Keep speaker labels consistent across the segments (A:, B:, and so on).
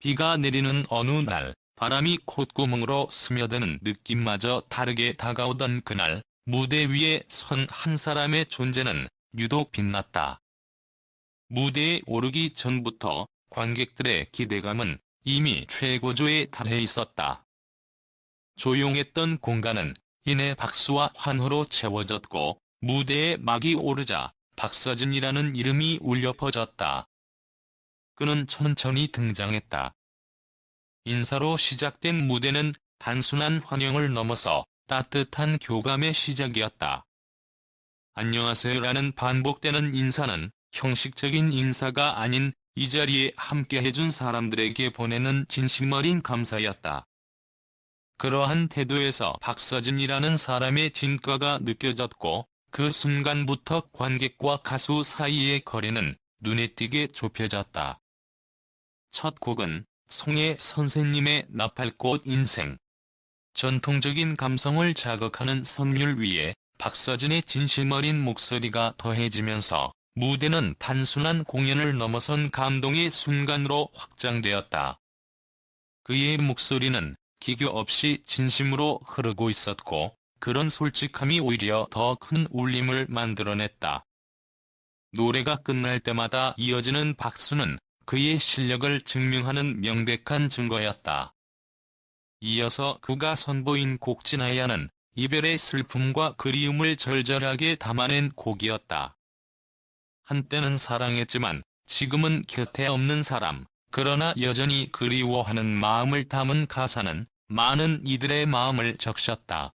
A: 비가 내리는 어느 날, 바람이 콧구멍으로 스며드는 느낌마저 다르게 다가오던 그날, 무대 위에 선 한 사람의 존재는 유독 빛났다. 무대에 오르기 전부터 관객들의 기대감은 이미 최고조에 달해 있었다. 조용했던 공간은 이내 박수와 환호로 채워졌고 무대에 막이 오르자 박서진이라는 이름이 울려 퍼졌다. 그는 천천히 등장했다. 인사로 시작된 무대는 단순한 환영을 넘어서 따뜻한 교감의 시작이었다. 안녕하세요라는 반복되는 인사는 형식적인 인사가 아닌 이 자리에 함께 해준 사람들에게 보내는 진심 어린 감사였다. 그러한 태도에서 박서진이라는 사람의 진가가 느껴졌고 그 순간부터 관객과 가수 사이의 거리는 눈에 띄게 좁혀졌다. 첫 곡은 송혜 선생님의 나팔꽃 인생. 전통적인 감성을 자극하는 선율 위에 박서진의 진심 어린 목소리가 더해지면서 무대는 단순한 공연을 넘어선 감동의 순간으로 확장되었다. 그의 목소리는 기교 없이 진심으로 흐르고 있었고 그런 솔직함이 오히려 더 큰 울림을 만들어냈다. 노래가 끝날 때마다 이어지는 박수는 그의 실력을 증명하는 명백한 증거였다. 이어서 그가 선보인 곡 지나야는 이별의 슬픔과 그리움을 절절하게 담아낸 곡이었다. 한때는 사랑했지만 지금은 곁에 없는 사람, 그러나 여전히 그리워하는 마음을 담은 가사는 많은 이들의 마음을 적셨다.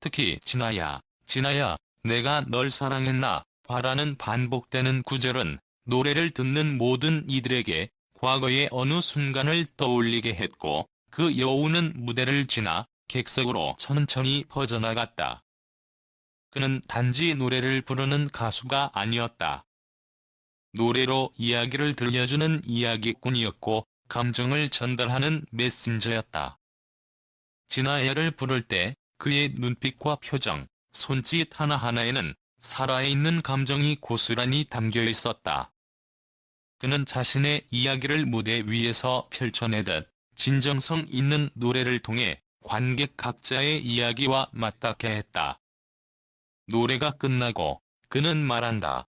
A: 특히 진아야, 진아야, 내가 널 사랑했나, 바라는 반복되는 구절은 노래를 듣는 모든 이들에게 과거의 어느 순간을 떠올리게 했고 그 여우는 무대를 지나 객석으로 천천히 퍼져나갔다. 그는 단지 노래를 부르는 가수가 아니었다. 노래로 이야기를 들려주는 이야기꾼이었고 감정을 전달하는 메신저였다. 진아야를 부를 때 그의 눈빛과 표정, 손짓 하나하나에는 살아있는 감정이 고스란히 담겨 있었다. 그는 자신의 이야기를 무대 위에서 펼쳐내듯 진정성 있는 노래를 통해 관객 각자의 이야기와 맞닿게 했다. 노래가 끝나고 그는 말한다.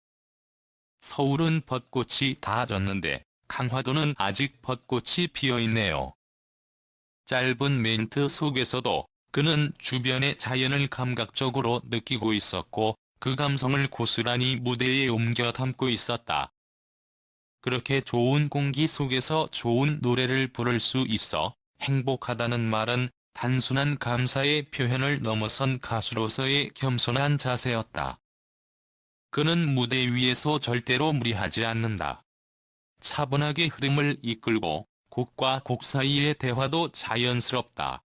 A: 서울은 벚꽃이 다 졌는데 강화도는 아직 벚꽃이 피어있네요. 짧은 멘트 속에서도 그는 주변의 자연을 감각적으로 느끼고 있었고 그 감성을 고스란히 무대에 옮겨 담고 있었다. 그렇게 좋은 공기 속에서 좋은 노래를 부를 수 있어 행복하다는 말은 단순한 감사의 표현을 넘어선 가수로서의 겸손한 자세였다. 그는 무대 위에서 절대로 무리하지 않는다. 차분하게 흐름을 이끌고 곡과 곡 사이의 대화도 자연스럽다.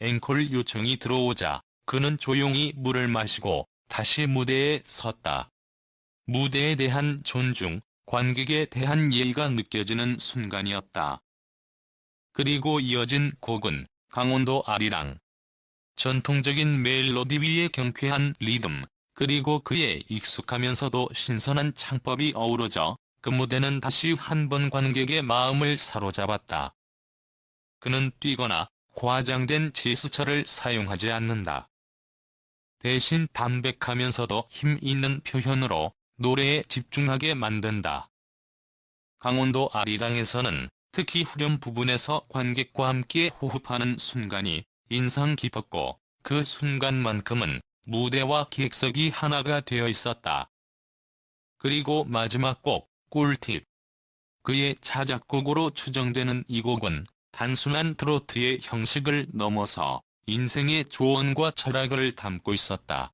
A: 앵콜 요청이 들어오자 그는 조용히 물을 마시고 다시 무대에 섰다. 무대에 대한 존중, 관객에 대한 예의가 느껴지는 순간이었다. 그리고 이어진 곡은 강원도 아리랑. 전통적인 멜로디 위에 경쾌한 리듬, 그리고 그의 익숙하면서도 신선한 창법이 어우러져 그 무대는 다시 한 번 관객의 마음을 사로잡았다. 그는 뛰거나 과장된 제스처를 사용하지 않는다. 대신 담백하면서도 힘 있는 표현으로 노래에 집중하게 만든다. 강원도 아리랑에서는 특히 후렴 부분에서 관객과 함께 호흡하는 순간이 인상 깊었고 그 순간만큼은 무대와 객석이 하나가 되어 있었다. 그리고 마지막 곡, 꿀팁. 그의 자작곡으로 추정되는 이 곡은 단순한 트로트의 형식을 넘어서 인생의 조언과 철학을 담고 있었다.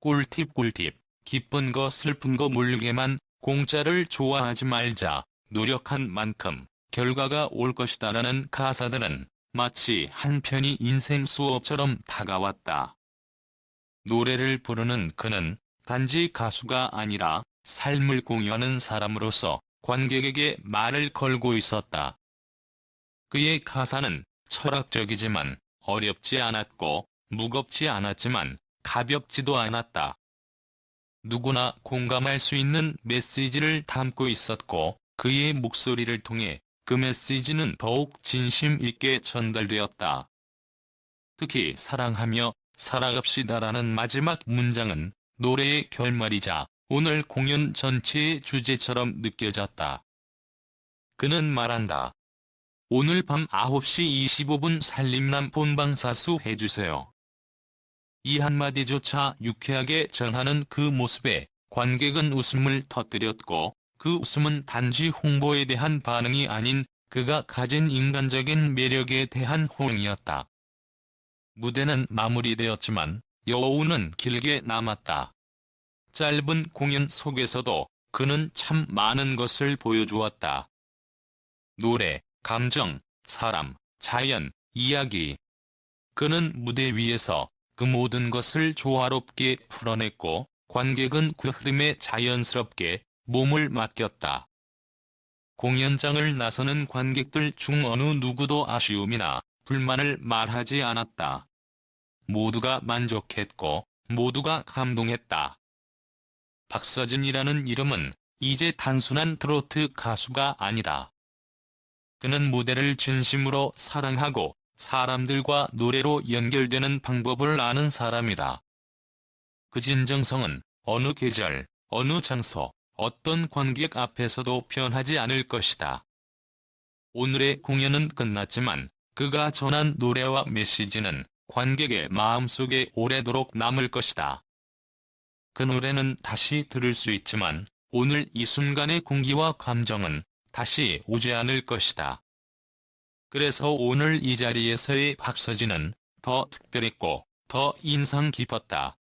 A: 꿀팁 꿀팁, 기쁜 거 슬픈 거 물게만 공짜를 좋아하지 말자, 노력한 만큼 결과가 올 것이다라는 가사들은 마치 한 편의 인생 수업처럼 다가왔다. 노래를 부르는 그는 단지 가수가 아니라 삶을 공유하는 사람으로서 관객에게 말을 걸고 있었다. 그의 가사는 철학적이지만 어렵지 않았고 무겁지 않았지만 가볍지도 않았다. 누구나 공감할 수 있는 메시지를 담고 있었고 그의 목소리를 통해 그 메시지는 더욱 진심 있게 전달되었다. 특히 사랑하며 살아갑시다라는 마지막 문장은 노래의 결말이자 오늘 공연 전체의 주제처럼 느껴졌다. 그는 말한다. 오늘 밤 9시 25분 살림남 본방사수 해주세요. 이 한마디조차 유쾌하게 전하는 그 모습에 관객은 웃음을 터뜨렸고 그 웃음은 단지 홍보에 대한 반응이 아닌 그가 가진 인간적인 매력에 대한 호응이었다. 무대는 마무리되었지만 여우는 길게 남았다. 짧은 공연 속에서도 그는 참 많은 것을 보여주었다. 노래, 감정, 사람, 자연, 이야기. 그는 무대 위에서 그 모든 것을 조화롭게 풀어냈고 관객은 그 흐름에 자연스럽게 몸을 맡겼다. 공연장을 나서는 관객들 중 어느 누구도 아쉬움이나 불만을 말하지 않았다. 모두가 만족했고 모두가 감동했다. 박서진이라는 이름은 이제 단순한 트로트 가수가 아니다. 그는 무대를 진심으로 사랑하고 사람들과 노래로 연결되는 방법을 아는 사람이다. 그 진정성은 어느 계절, 어느 장소, 어떤 관객 앞에서도 변하지 않을 것이다. 오늘의 공연은 끝났지만 그가 전한 노래와 메시지는 관객의 마음속에 오래도록 남을 것이다. 그 노래는 다시 들을 수 있지만 오늘 이 순간의 공기와 감정은 다시 오지 않을 것이다. 그래서 오늘 이 자리에서의 박서진은 더 특별했고 더 인상 깊었다.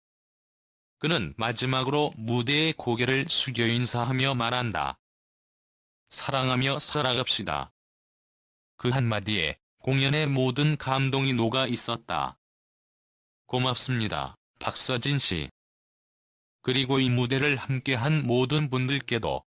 A: 그는 마지막으로 무대의 고개를 숙여 인사하며 말한다. 사랑하며 살아갑시다. 그 한마디에 공연의 모든 감동이 녹아 있었다. 고맙습니다, 박서진 씨. 그리고 이 무대를 함께한 모든 분들께도